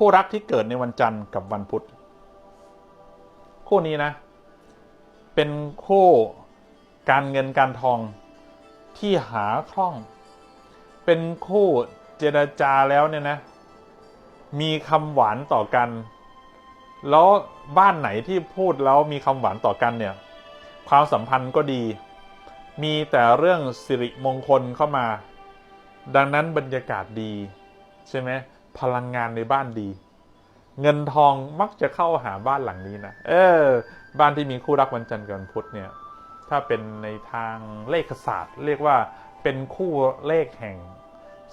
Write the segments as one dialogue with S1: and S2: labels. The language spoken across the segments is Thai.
S1: คู่รักที่เกิดในวันจันทร์กับวันพุธคู่นี้นะ เป็นคู่การเงินการทองที่หาคล่อง เป็นคู่เจรจาแล้วเนี่ยนะ มีคำหวานต่อกัน แล้วบ้านไหนที่พูดแล้วมีคำหวานต่อกันเนี่ย ความสัมพันธ์ก็ดี มีแต่เรื่องสิริมงคลเข้ามา ดังนั้นบรรยากาศดี ใช่ไหม พลังงานในบ้านดี เงินทองมักจะเข้าหาบ้านหลังนี้นะเออ บ้านที่มีคู่รักวันจันทร์กับวันพุธเนี่ย ถ้าเป็นในทางเลขศาสตร์ เรียกว่าเป็นคู่เลขแห่ง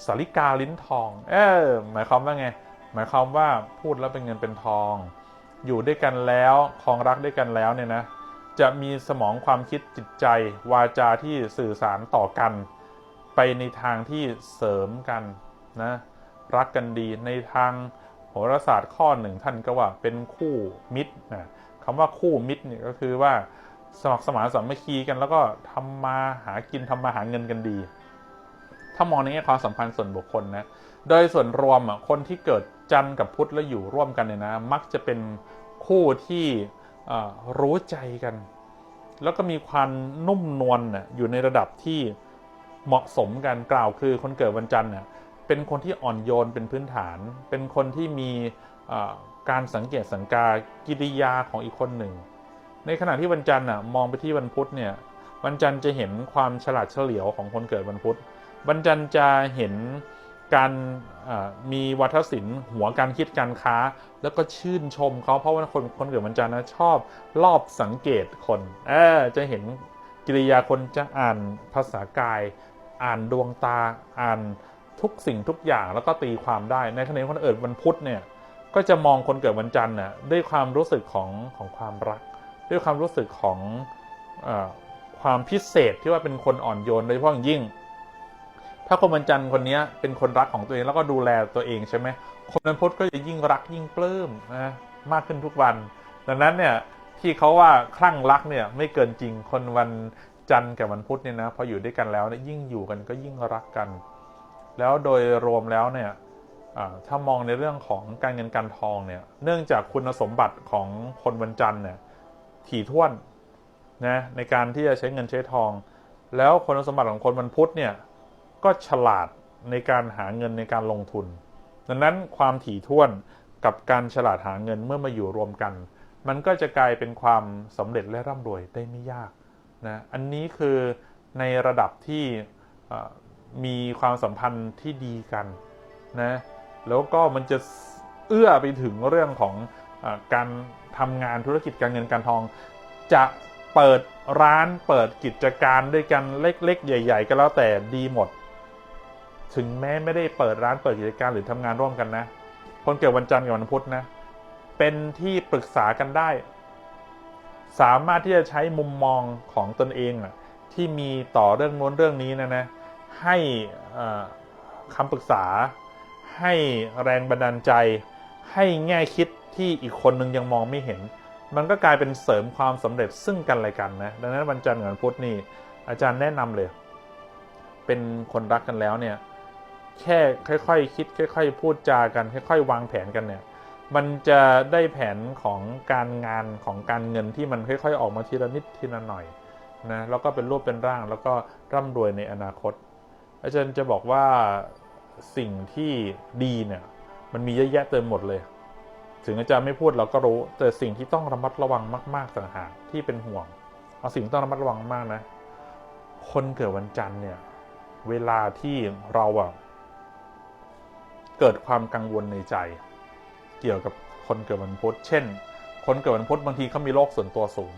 S1: สาริกาลิ้นทอง เออ หมายความว่าไง หมายความว่าพูดแล้วเป็นเงินเป็นทอง อยู่ด้วยกันแล้วครองรักด้วยกันแล้วเนี่ยนะ จะมีสมองความคิดจิตใจ วาจาที่สื่อสารต่อกัน ไปในทางที่เสริมกันนะ รักกันดีในทางโหราศาสตร์ข้อหนึ่งท่านก็ว่าเป็นคู่มิตรนะคำว่าคู่มิตรเนี่ยก็คือว่าสมัครสมานสามัคคีกันแล้วก็ทำมาหากินทำมาหาเงินกันดี ถ้ามองในแง่ความสัมพันธ์ส่วนบุคคลนะโดยส่วนรวมอะคนที่เกิดจันทร์กับพุธแล้วอยู่ร่วมกันเนี่ยนะ มักจะเป็นคู่ที่รู้ใจกัน แล้วก็มีความนุ่มนวลน่ะอยู่ในระดับที่เหมาะสมกันกล่าวคือคนเกิดวันจันทร์น่ะ เป็นคนที่อ่อนโยนเป็นพื้นฐาน เป็นคนที่มีการสังเกตสังกากิริยาของอีกคนหนึ่ง ในขณะที่วันจันทร์น่ะมองไปที่วันพุธเนี่ยวันจันทร์จะเห็นความฉลาดเฉลียวของคนเกิดวันพุธวันจันทร์จะเห็นการมีวัฒนศิลป์หัวการคิดการค้า แล้วก็ชื่นชมเขาเพราะว่าคนคนเกิดวันจันทร์นะชอบรอบสังเกตคนเออจะเห็นกิริยาคนจะอ่านภาษากาย อ่านดวงตาอ่าน ทุกสิ่งทุกอย่างแล้วก็ตีความได้ ในขณะที่คนเกิดวันพุธเนี่ยก็จะมองคนเกิดวันจันทร์น่ะด้วยความรู้สึกของของความรัก ด้วยความรู้สึกของอความพิเศษที่ว่าเป็นคนอ่อนโยนโดยเฉพาะอย่างยิ่ง ถ้าคนวันจันทร์คนนี้เป็นคนรักของตัวเองแล้วก็ดูแลตัวเองใช่ไหมคนวันพุธก็จะยิ่งรักยิ่งปลื้มนะมากขึ้นทุกวัน ดังนั้นเนี่ยที่เขาว่าคลั่งรักเนี่ยไม่เกินจริงคนวันจันทร์กับวันพุธเนี่ยนะพออยู่ด้วยกันแล้วเนี่ยยิ่งอยู่กันก็ยิ่งรักกัน แล้วโดยรวมแล้วเนี่ยถ้ามองในเรื่องของการเงินการทองเนี่ย เนื่องจากคุณสมบัติของคนวันจันทร์เนี่ยถี่ถ้วนนะในการที่จะใช้เงินใช้ทอง แล้วคุณสมบัติของคนวันพุธเนี่ยก็ฉลาดในการหาเงินในการลงทุน ดังนั้นความถี่ถ้วนกับการฉลาดหาเงินเมื่อมาอยู่รวมกัน มันก็จะกลายเป็นความสำเร็จและร่ำรวยได้ไม่ยากนะ อันนี้คือในระดับที่ มีความสัมพันธ์ที่ดีกันนะแล้วก็มันจะเอื้อไปถึงเรื่องของอการทำงานธุรกิจการเงินการทอง จะเปิดร้านเปิดกิจการด้วยกันเล็ก ๆ ใหญ่ ๆ ก็แล้วแต่ดีหมด ถึงแม้ไม่ได้เปิดร้านเปิดกิจการหรือทำงานร่วมกันนะ คนเกิดวันจันทร์กับวันพุธนะ เป็นที่ปรึกษากันได้ สามารถที่จะใช้มุมมองของตนเองอะที่มีต่อเรื่องโน้นเรื่องนี้นะนะ ให้คำปรึกษา ให้แรงบันดาลใจ ให้แง่คิดที่อีกคนนึงยังมองไม่เห็น มันก็กลายเป็นเสริมความสำเร็จซึ่งกันและกันนะดังนั้นวันจันทร์กับวันพุธนี่อาจารย์แนะนำเลย เป็นคนรักกันแล้วเนี่ยแค่ค่อยๆคิด ค่อย ๆ พูดจากัน ค่อย ๆ วางแผนกันเนี่ยมันจะได้แผนของการงานของการเงินที่มันค่อย ๆ ออกมาทีละนิดทีละหน่อยนะแล้วก็เป็นรูปเป็นร่างแล้วก็ร่ำรวยในอนาคต อาจารย์จะบอกว่าสิ่งที่ดีเนี่ย มันมีเยอะแยะเต็มหมดเลย ถึงอาจารย์ไม่พูดเราก็รู้ แต่สิ่งที่ต้องระมัดระวังมากๆต่างหากที่เป็นห่วง เอาสิ่งที่ต้องระมัดระวังมากนะ คนเกิดวันจันทร์เนี่ย เวลาที่เราอะเกิดความกังวลในใจ เกี่ยวกับคนเกิดวันพุธเช่น คนเกิดวันพุธบางทีเขามีโรคส่วนตัวสูง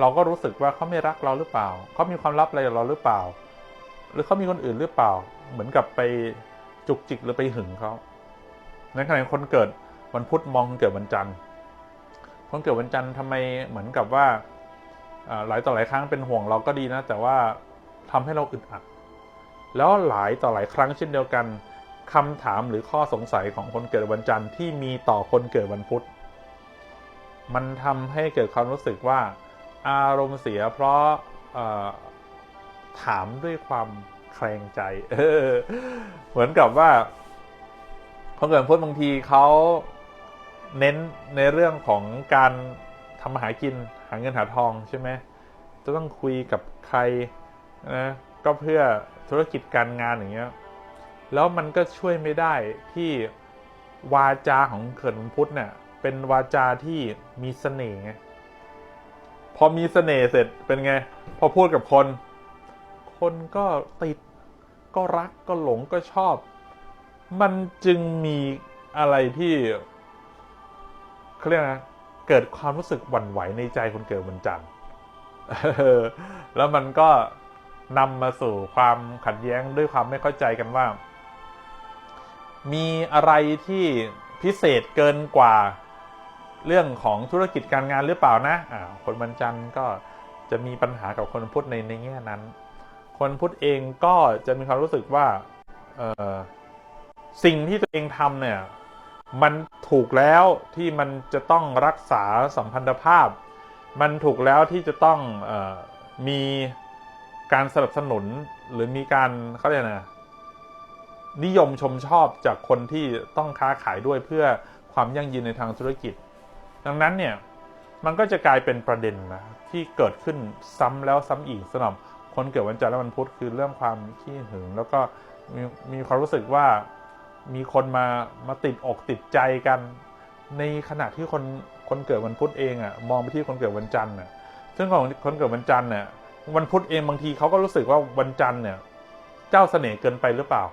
S1: เราก็รู้สึกว่าเขาไม่รักเราหรือเปล่าเขามีความลับอะไรกับเราหรือเปล่า หรือเขามีคนอื่นหรือเปล่า เหมือนกับไปจุกจิกหรือไปหึงเขาในขณะคนเกิดวันพุธมองคนเกิดวันจันทร์คนเกิดวันจันทร์ทำไมเหมือนกับว่าหลายต่อหลายครั้งเป็นห่วงเราก็ดีนะ แต่ว่าทำให้เราอึดอัด แล้วหลายต่อหลายครั้งเช่นเดียวกันคำถามหรือข้อสงสัยของคนเกิดวันจันทร์ที่มีต่อคนเกิดวันพุธ มันทำให้เกิดความรู้สึกว่าอารมณ์เสียเพราะ ถามด้วยความแคลงใจ เออ เหมือนกับว่าคนเกิดพุธบางทีเขาเน้นในเรื่องของการทำมาหากินหาเงินหาทองใช่ไหมจะต้องคุยกับใครนะก็เพื่อธุรกิจการงานอย่างเงี้ยแล้วมันก็ช่วยไม่ได้ที่วาจาของเขินวันพุทธเนี่ยเป็นวาจาที่มีเสน่ห์พอมีเสน่ห์เสร็จเป็นไง พอพูดกับคน คนก็ติดก็รักก็หลงก็ชอบ มันจึงมีอะไรที่เขาเรียกนะเกิดความรู้สึกหวั่นไหวในใจคนเกิดวันจันทร์แล้วมันก็นำมาสู่ความขัดแย้งด้วยความไม่เข้าใจกันว่า มีอะไรที่พิเศษเกินกว่าเรื่องของธุรกิจการงานหรือเปล่านะอ่าคนวันจันทร์ก็จะมีปัญหากับคนพุธในในแง่นั้น คนพุทธเองก็จะมีความรู้สึกว่าเออสิ่งที่ตัวเองทำเนี่ย มันถูกแล้วที่มันจะต้องรักษาสัมพันธภาพ มันถูกแล้วที่จะต้องออมีการสนับสนุนหรือมีการเขาเรียกนะนิยมชมชอบจากคนที่ต้องค้าขายด้วยเพื่อความยั่งยืนในทางธุรกิจ ดังนั้นเนี่ยมันก็จะกลายเป็นประเด็นนะที่เกิดขึ้นซ้ำแล้วซ้ำอีกสำหรับ คนเกิดวันจันทร์และวันพุธคือเรื่องความขี้หึง แล้วก็มีมีความรู้สึกว่ามีคนมามาติดอกติดใจกัน ในขณะที่คนคนเกิดวันพุธเองอะ่ะมองไปที่คนเกิดวันจันทร์น่ะซึ่งของคนเกิดวันจันทร์เนี่ยวันพุธเองบางทีเขาก็รู้สึกว่าวันจันทร์เนี่ย เจ้าเสน่ห์เกินไปหรือเปล่า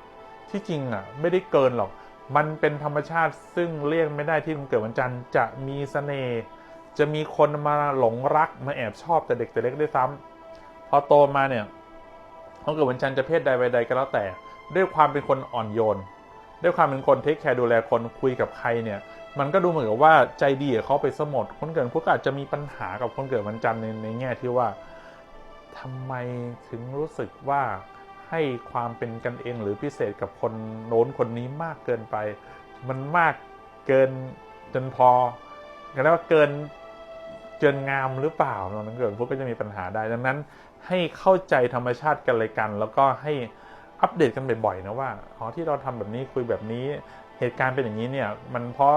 S1: ที่จริงอะ ไม่ได้เกินหรอก มันเป็นธรรมชาติซึ่งเลี่ยงไม่ได้ที่คนเกิดวันจันทร์จะมีเสน่ห์จะมีคนมาหลงรักมาแอบชอบแต่เด็กแต่เล็กด้วยซ้ำ พอโตมาเนี่ยคนเกิดวันจันทร์จะเพศใดใดก็แล้วแต่ ด้วยความเป็นคนอ่อนโยน ด้วยความเป็นคนเทคแคร์ดูแลคนคุยกับใครเนี่ย มันก็ดูเหมือนกับว่าใจดีกับเขาไปสมดคนเกิดพุธก็อาจจะมีปัญหากับคนเกิดวันจันทร์ในในแง่ที่ว่าทำไมถึงรู้สึกว่าให้ความเป็นกันเองหรือพิเศษกับคนโน้นคนนี้มากเกินไป มันมากเกินจนพอกันแล้วเกิน เกินงามหรือเปล่าตอนนั้นเกิดพวกก็จะมีปัญหาได้ ดังนั้นให้เข้าใจธรรมชาติกันเลยกัน แล้วก็ให้อัปเดตกันบ่อยๆนะว่าอ๋อที่เราทำแบบนี้คุยแบบนี้เหตุการณ์เป็นอย่างนี้เนี่ยมันเพราะ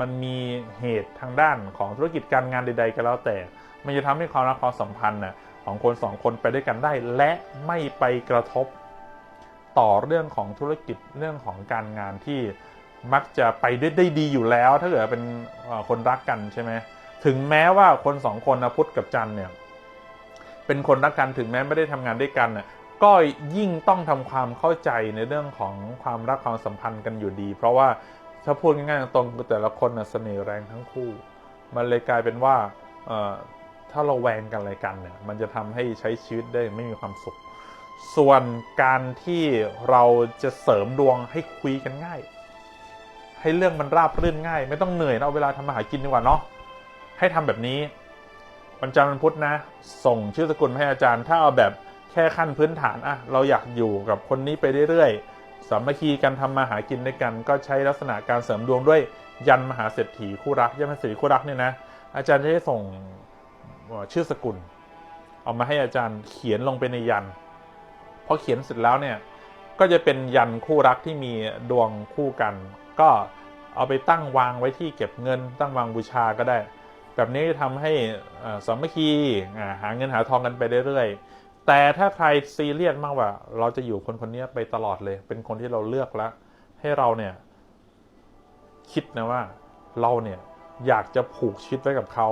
S1: มันมีเหตุทางด้านของธุรกิจการงานใด ๆ ก็แล้วแต่ มันจะทำให้ความรักความสัมพันธ์น่ะของคนสองคนไปด้วยกันได้ และไม่ไปกระทบต่อเรื่องของธุรกิจเรื่องของการงานที่มักจะไปได้ได้ดีอยู่แล้ว ถ้าเกิดเป็นคนรักกันใช่ไหม ถึงแม้ว่าคนสองคนนะพุทธกับจันเนี่ย เป็นคนรักกันถึงแม้ไม่ได้ทำงานด้วยกันน่ะก็ยิ่งต้องทำความเข้าใจในเรื่องของความรักความสัมพันธ์กันอยู่ดี เพราะว่าถ้าพูดง่ายๆตรงคือแต่ละคนน่ะเสน่ห์แรงทั้งคู่ มันเลยกลายเป็นว่าถ้าเราแวงกันอะไรกันเนี่ย มันจะทำให้ใช้ชีวิตได้ไม่มีความสุข ส่วนการที่เราจะเสริมดวงให้คุยกันง่าย ให้เรื่องมันราบรื่นง่าย ไม่ต้องเหนื่อยเอาเวลาทำมาหากินดีกว่าเนาะ ให้ทำแบบนี้วันจันทร์วันพุธนะ ส่งชื่อสกุลให้อาจารย์ ถ้าเอาแบบแค่ขั้นพื้นฐานอะเราอยากอยู่กับคนนี้ไปเรื่อยๆสามัคคีกันทำมาหากินด้วยกัน ก็ใช้ลักษณะการเสริมดวงด้วยยันมหาเศรษฐีคู่รักยันมหาเศรษฐีคู่รักเนี่ยนะอาจารย์จะได้ส่งชื่อสกุล เอามาให้อาจารย์เขียนลงไปในยันพอเขียนเสร็จแล้วเนี่ยก็จะเป็นยันคู่รักที่มีดวงคู่กัน ก็เอาไปตั้งวางไว้ที่เก็บเงิน ตั้งวางบูชาก็ได้ แบบนี้จะทำให้สามัคคีหาเงินหาทองกันไปเรื่อยๆ แต่ถ้าใครซีเรียสมากว่า เราจะอยู่คนคนนี้ไปตลอดเลย เป็นคนที่เราเลือกแล้ว ให้เราเนี่ยคิดนะว่าเราเนี่ยอยากจะผูกชีวิตไว้กับเขา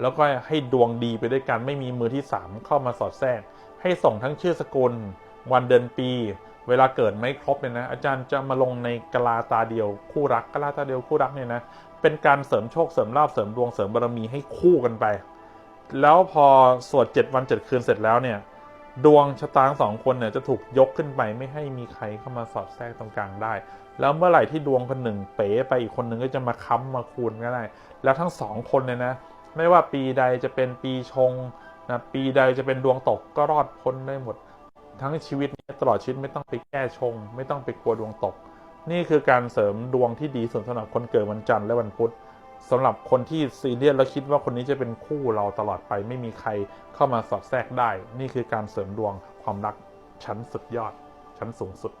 S1: แล้วก็ให้ดวงดีไปด้วยกันไม่มีมือที่สามเข้ามาสอดแทรก ให้ส่งทั้งชื่อสกุล วันเดือนปี เวลาเกิดไม่ครบเนี่ยนะ อาจารย์จะมาลงในกลาตาเดียวคู่รักกลาตาเดียวคู่รักเนี่ยนะ เป็นการเสริมโชคเสริมลาภเสริมดวงเสริมบารมีให้คู่กันไป แล้วพอสวดเจ็ดวันเจ็ดคืนเสร็จแล้วเนี่ย ดวงชะตาทั้งสองคนเนี่ยจะถูกยกขึ้นไปไม่ให้มีใครเข้ามาสอดแทรกตรงกลางได้ แล้วเมื่อไหร่ที่ดวงคนหนึ่งเป๋ไปอีกคนหนึ่งก็จะมาค้ำมาคูณก็ได้แล้วทั้งสองคนเนี่ยนะ ไม่ว่าปีใดจะเป็นปีชงนะปีใดจะเป็นดวงตกก็รอดพ้นได้หมด ทั้งชีวิตนี้ตลอดชีวิตไม่ต้องไปแก้ชง ไม่ต้องไปกลัวดวงตก นี่คือการเสริมดวงที่ดีสุดสำหรับคนเกิดวันจันทร์และวันพุธสำหรับคนที่ซีเรียสแล้วคิดว่าคนนี้จะเป็นคู่เราตลอดไปไม่มีใครเข้ามาสอดแทรกได้ นี่คือการเสริมดวงความรักชั้นสุดยอด ชั้นสูงสุด